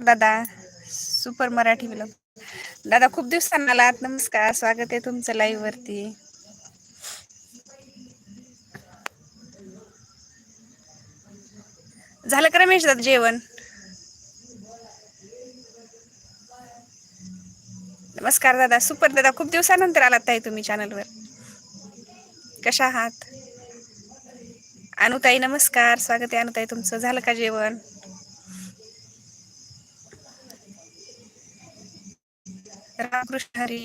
दादा super Marathi blog दादा खूप दिवसांना आलात. नमस्कार. स्वागत आहे तुमचं लाईव्ह वरती. झालं का रमेश दादा जेवण? नमस्कार दादा. सुपर दादा खूप दिवसानंतर आलात ताई तुम्ही चॅनलवर कशा आहात? अनुताई नमस्कार. स्वागत आहे अनुताई तुमचं. झालं का जेवण? रामकृष्ण हरी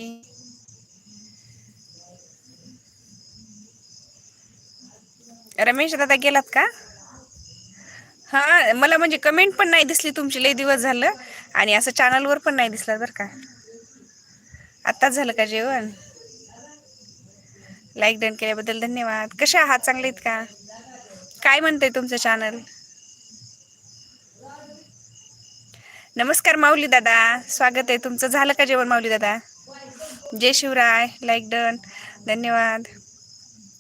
रमेश दादा गेलात का? हा मला म्हणजे कमेंट पण नाही दिसली तुमची लई दिवस झालं. आणि असं चॅनलवर पण नाही दिसलं बरं का. आत्ताच झालं का जेवण? लाईक डन केल्याबद्दल धन्यवाद. कसे आहात? चांगले आहेत का? काय म्हणतंय तुमचं चॅनल नमस्कार माऊली दादा. स्वागत आहे. तुमचं झालं का जेवण माऊली दादा? जय शिवराय. लाईक डन धन्यवाद.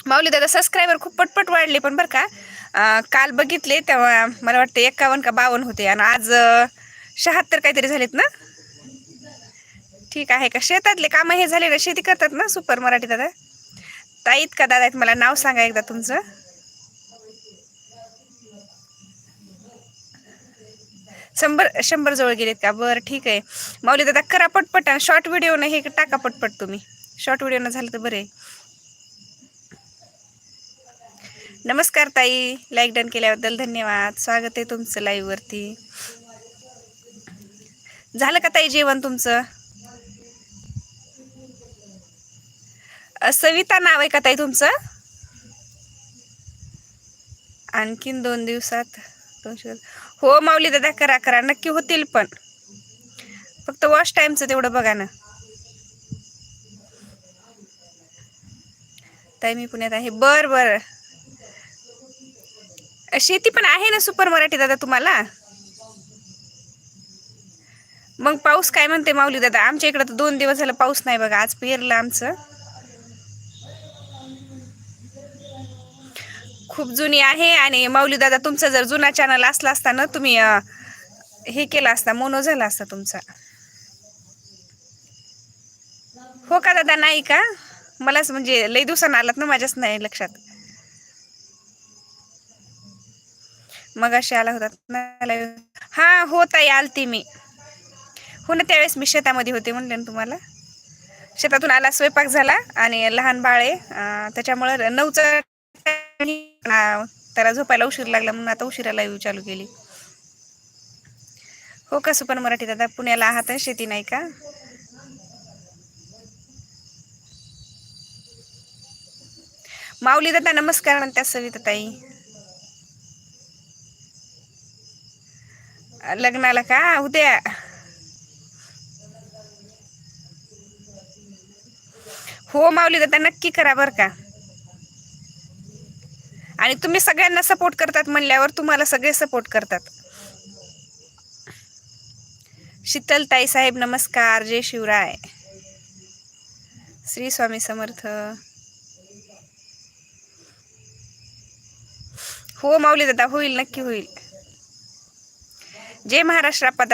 माऊली दादा सबस्क्रायबर खूप पटपट वाढले पण बरं का. काल बघितले तेव्हा मला वाटतं एकावन्न का बावन्न होते. आणि आज शहात्तर काहीतरी झालेत ना? ठीक आहे का? शेतातले कामं हे झाले ना शेती करतात ना सुपर मराठी दादा? ताईत का दादा आहेत? मला नाव सांगा एकदा तुमचं. शंभर शंभर जवळ गेलेत का? बरं ठीक आहे माऊली दादा करा पटपट शॉर्ट व्हिडिओ हे टाका पटपट तुम्ही. शॉर्ट व्हिडिओ झालं तर बरं आहे नमस्कार ताई. लाईक डन केल्याबद्दल धन्यवाद. स्वागत आहे तुमचं लाईव्ह वरती. झालं का ताई जेवण तुमचं? सविता नाव आहे का ताई तुमचं? आणखीन दोन दिवसात दोनशे हो माऊली दादा करा करा. नक्की होतील पण. फक्त वॉश टाईमचं तेवढं बघा ना. ताई मी पुण्यात आहे. बर बर. शेती पण आहे ना सुपर मराठी दादा तुम्हाला? मग पाऊस काय म्हणते माऊली दादा? आमच्या इकडं तर दोन दिवस झालं पाऊस नाही बघा. आज पेरलं आमचं. खूप जुनी आहे आणि माऊली दादा तुमचा जर जुना चॅनल असला असता ना तुम्ही हे केला असता मोनो झाला असता तुमचा. हो का दादा नाही का? मलाच म्हणजे लई दिवसानं आलात ना माझ्याच नाही लक्षात. मग अशी आला होता हा हो ताई आलती मी. हो ना त्यावेळेस मी शेतामध्ये होते म्हणले ना तुम्हाला. शेतातून आला स्वयंपाक झाला आणि लहान बाळ आहे त्याच्यामुळं नऊचा अं, त्याला झोपायला उशीर लागला म्हणून आता उशिरा लाईव्ह चालू केली. हो का सुपर मराठी दादा? पुण्याला आहात शेती नाही का? माऊली दादा नमस्कार म्हणत्या सविता ताई लग्नाला का? उद्या. हो माऊली दादा नक्की करा बर का. आणि तुम्ही सगळ्यांना सपोर्ट करतात म्हणल्यावर तुम्हाला सगळे सपोर्ट करतात. शीतलताई साहेब नमस्कार. जय शिवराय. श्री स्वामी समर्थ. हो माऊली दादा होईल नक्की होईल. जय महाराष्ट्र दादा.